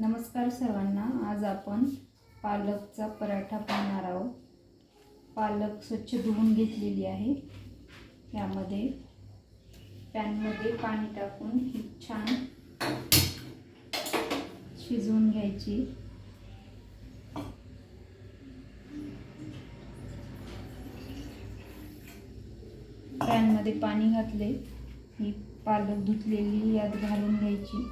नमस्कार सर्वांना. आज आपण पालकचा पराठा पाहणार आहोत. पालक स्वच्छ धुवून घेतलेली आहे. यामध्ये पॅनमध्ये पाणी टाकून ही छान शिजवून घ्यायची. पॅनमध्ये पाणी घातले. ही पालक धुतलेली यात घालून घ्यायची.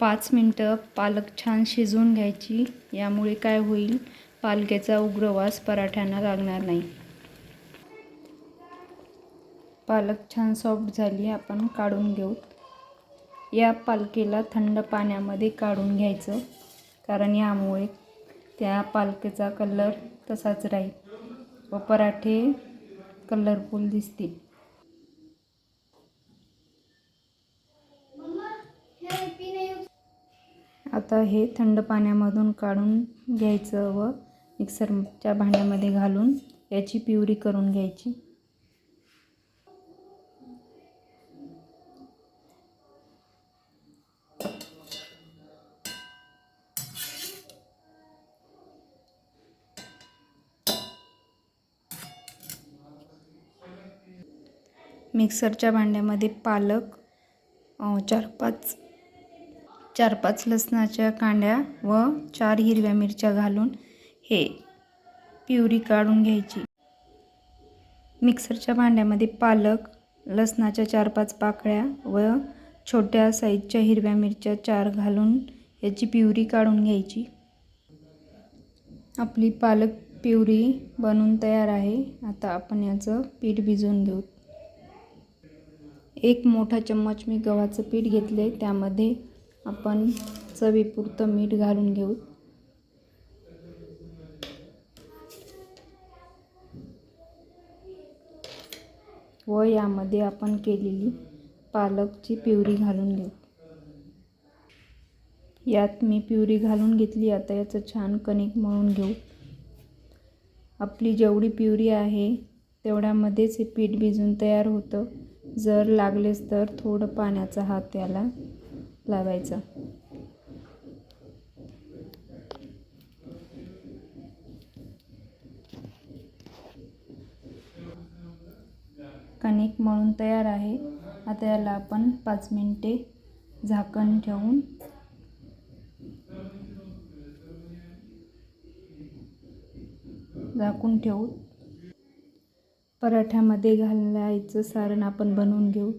पाच मिनटं पालक छान शिजवून घ्यायची. यामुळे काय होईल? पालकेचा उग्रवास पराठ्यांना लागणार नाही. पालक छान सॉफ्ट झाली आपण काढून घेऊ. या पालकेला थंड पाण्यामध्ये काढून घ्यायचं कारण यामुळे त्या पालकेचा कलर तसाच राहील व पराठे कलरफुल दिसतील. आता हे थंड पाण्यामधून काढून घ्यायचं व मिक्सरच्या भांड्यामध्ये घालून याची प्युरी करून घ्यायची. मिक्सरच्या भांड्यामध्ये पालक चार पाच चार पाच लसणाच्या कांड्या व चार हिरव्या मिरच्या घालून हे प्युरी काढून घ्यायची. मिक्सरच्या भांड्यामध्ये पालक लसणाच्या चार पाच पाकळ्या व छोट्या साईजच्या हिरव्या मिरच्या चार घालून याची प्युरी काढून घ्यायची. आपली पालक प्युरी बनवून तयार आहे. आता आपण याचं पीठ भिजवून घेऊ. एक मोठा चम्मच मी गव्हाचं पीठ घेतले त्यामध्ये आपण चवीपुरतं मीठ घालून घेऊ. व यामध्ये आपण केलेली पालकची प्युरी घालून घेऊ. यात मी प्युरी घालून घेतली आता याचं छान कणिक मळून घेऊ. आपली जेवढी प्युरी आहे तेवढ्यामध्येच हे पीठ भिजून तयार होतं. जर लागलेच तर थोडं पाण्याचा हात याला लावायचं. कणिक मळून तयार आहे. आता याला आपण पाच मिनटे झाकण ठेवून झाकून ठेवू. पराठ्यामध्ये घालायचं सारण आपण बनवून घेऊ.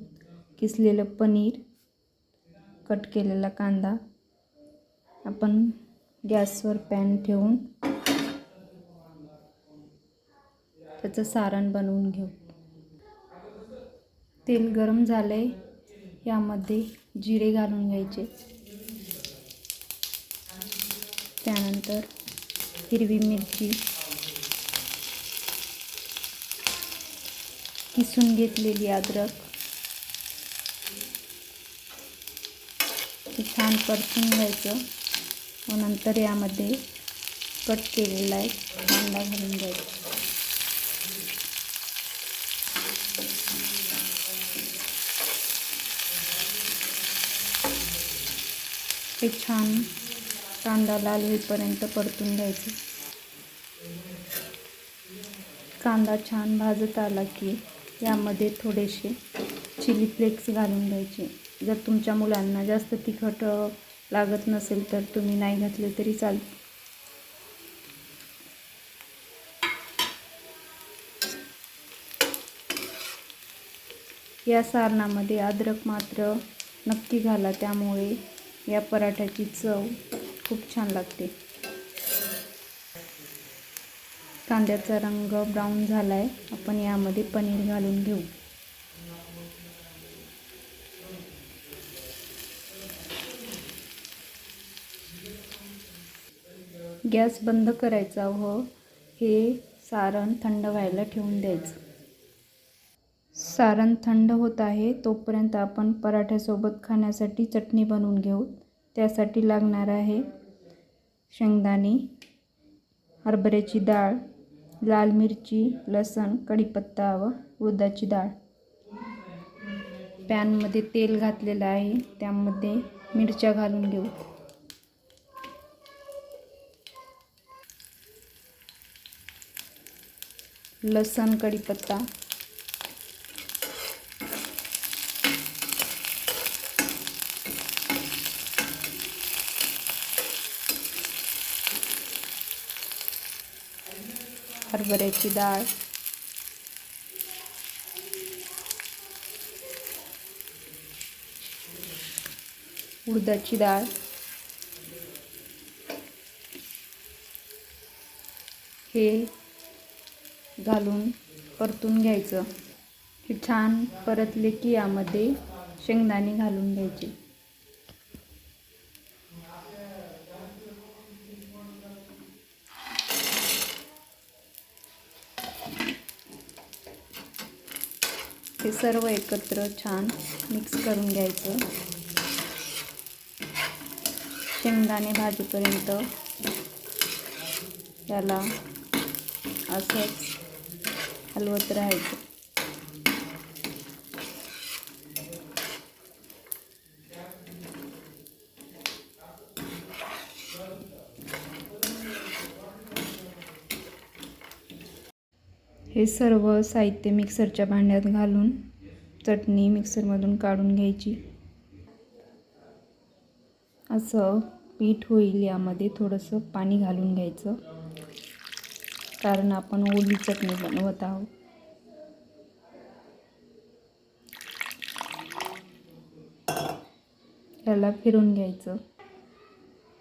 किसलेलं पनीर कट केलेला कांदा. आपण गॅसवर पॅन ठेवून त्याचं सारण बनवून घेऊ. तेल गरम झालं आहे यामध्ये जिरे घालून घ्यायचे. त्यानंतर हिरवी मिरची. किसून घेतलेली अद्रक हे छान परतून घ्यायचं. व नंतर यामध्ये कट केलेला आहे. कांदा घालून द्यायचा हे छान कांदा लाल होईपर्यंत परतून घ्यायचं. कांदा छान भाजत आला की यामध्ये थोडेसे चिली फ्लेक्स घालून द्यायचे जर तुमच्या मुलांना जास्त तिखट लागत नसेल तर तुम्ही नाही घातले तरी चाल या सारणामध्ये अद्रक मात्र नक्की घाला त्यामुळे या पराठ्याची चव खूप छान लागते. कांद्याचा रंग ब्राऊन झाला आहे आपण यामध्ये पनीर घालून घेऊ. गॅस बंद करायचा व हे सारण थंड व्हायला ठेवून द्यायचं. सारण थंड होत आहे तोपर्यंत आपण पराठ्यासोबत खाण्यासाठी चटणी बनवून घेऊ. त्यासाठी लागणार आहे शेंगदाणे हरभऱ्याची डाळ लाल मिरची लसण कढीपत्ता व उदाची डाळ. पॅनमध्ये तेल घातलेलं आहे त्यामध्ये मिरच्या घालून घेऊ. लसण कढीपत्ता. हरभऱ्याची डाळ. उडदाची डाळ. हे घालून परतून घ्यायचं. हे छान परतले की यामध्ये शेंगदाणे घालून घ्यायचे. हे सर्व एकत्र छान मिक्स करून घ्यायचं. शेंगदाणे भाजीपर्यंत त्याला असंच हलवत राहायचं. हे सर्व साहित्य मिक्सरच्या भांड्यात घालून चटणी मिक्सरमधून काढून घ्यायची. असं पीठ होईल यामध्ये थोडंसं पाणी घालून घ्यायचं. कारण आपण ओली चटणी बनवत आहोत. याला फिरून घ्यायचं.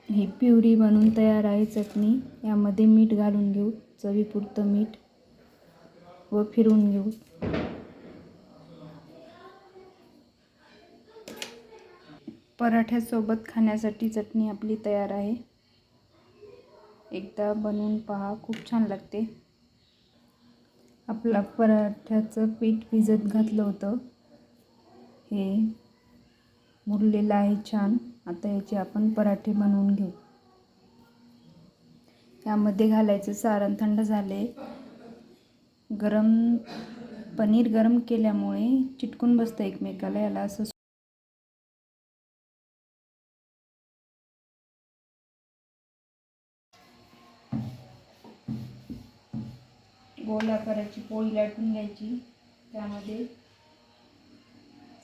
ही प्युरी बनून तयार आहे चटणी. यामध्ये मीठ घालून घेऊ चवीपुरतं मीठ. व फिरून घेऊ. पराठ्यासोबत खाण्यासाठी चटणी आपली तयार आहे. एकदा बनवून पहा खूप छान लागते. आपला पराठ्याचं पीठ भिजत घातलं होतं. हे मुरलेलं आहे छान. आता याचे आपण पराठे बनवून घेऊ. यामध्ये घालायचं सारण थंड झाले. गरम पनीर गरम केल्यामुळे चिटकून बसतं एकमेकाला. याला असं गोल आकाराची पोळी लाटून घ्यायची. त्यामध्ये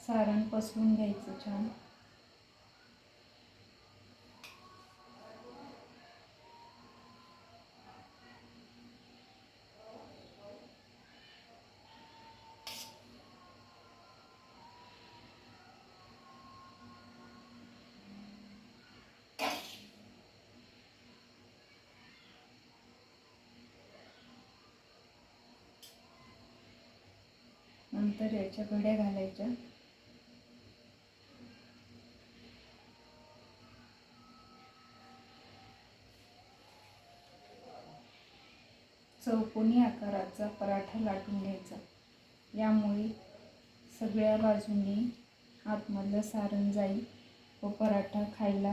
सारण पसरून घ्यायचं छान. नंतर याच्या घड्या घालायच्या. चौकोनी आकाराचा पराठा लाटून घ्यायचा. यामुळे सगळ्या बाजूंनी आतमधलं सारण जाईल व पराठा खायला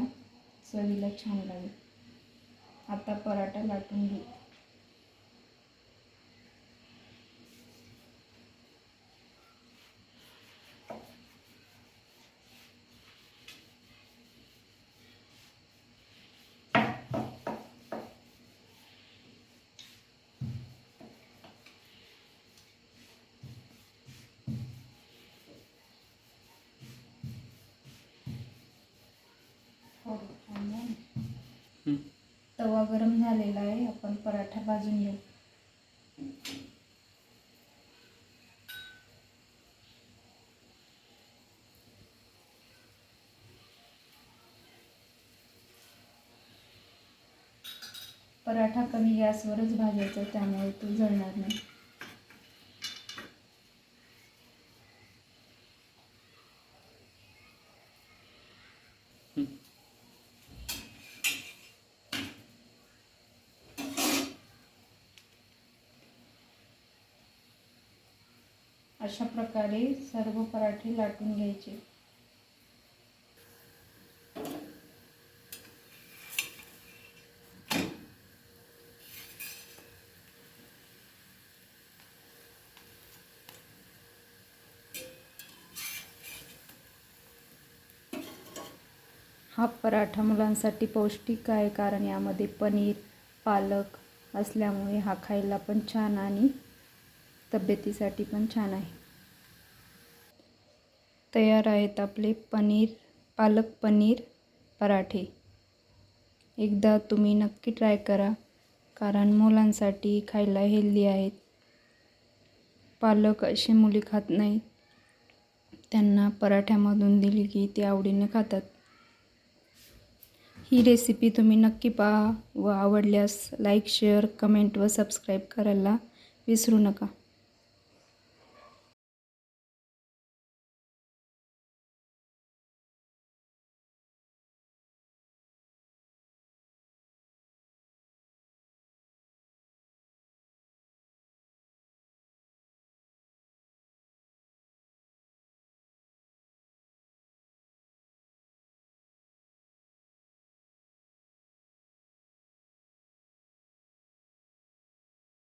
चवीला छान लागेल. आता पराठा लाटून तवा गरम झालेला आहे. आपण पराठा भाजून घेऊ. पराठा कमी गॅसवरच भाजायचा त्यामुळे तो जळणार नाही. अशा प्रकारे सर्व पराठे लाटून घ्यायचे. हा पराठा मुलांसाठी पौष्टिक आहे कारण यामध्ये पनीर पालक असल्यामुळे हा खायला पण छान आणि तब्येतीसाठी पण छान आहे. तयार आहेत आपले पनीर पालक पनीर पराठे. एकदा तुम्ही नक्की ट्राय करा कारण मुलांसाठी खायला हेल्दी आहेत. पालक असे मुली खात नाहीत. त्यांना पराठ्यामधून दिली की ते आवडीने खातात. ही रेसिपी तुम्ही नक्की पहा व आवडल्यास लाईक शेअर कमेंट व सबस्क्राईब करायला विसरू नका.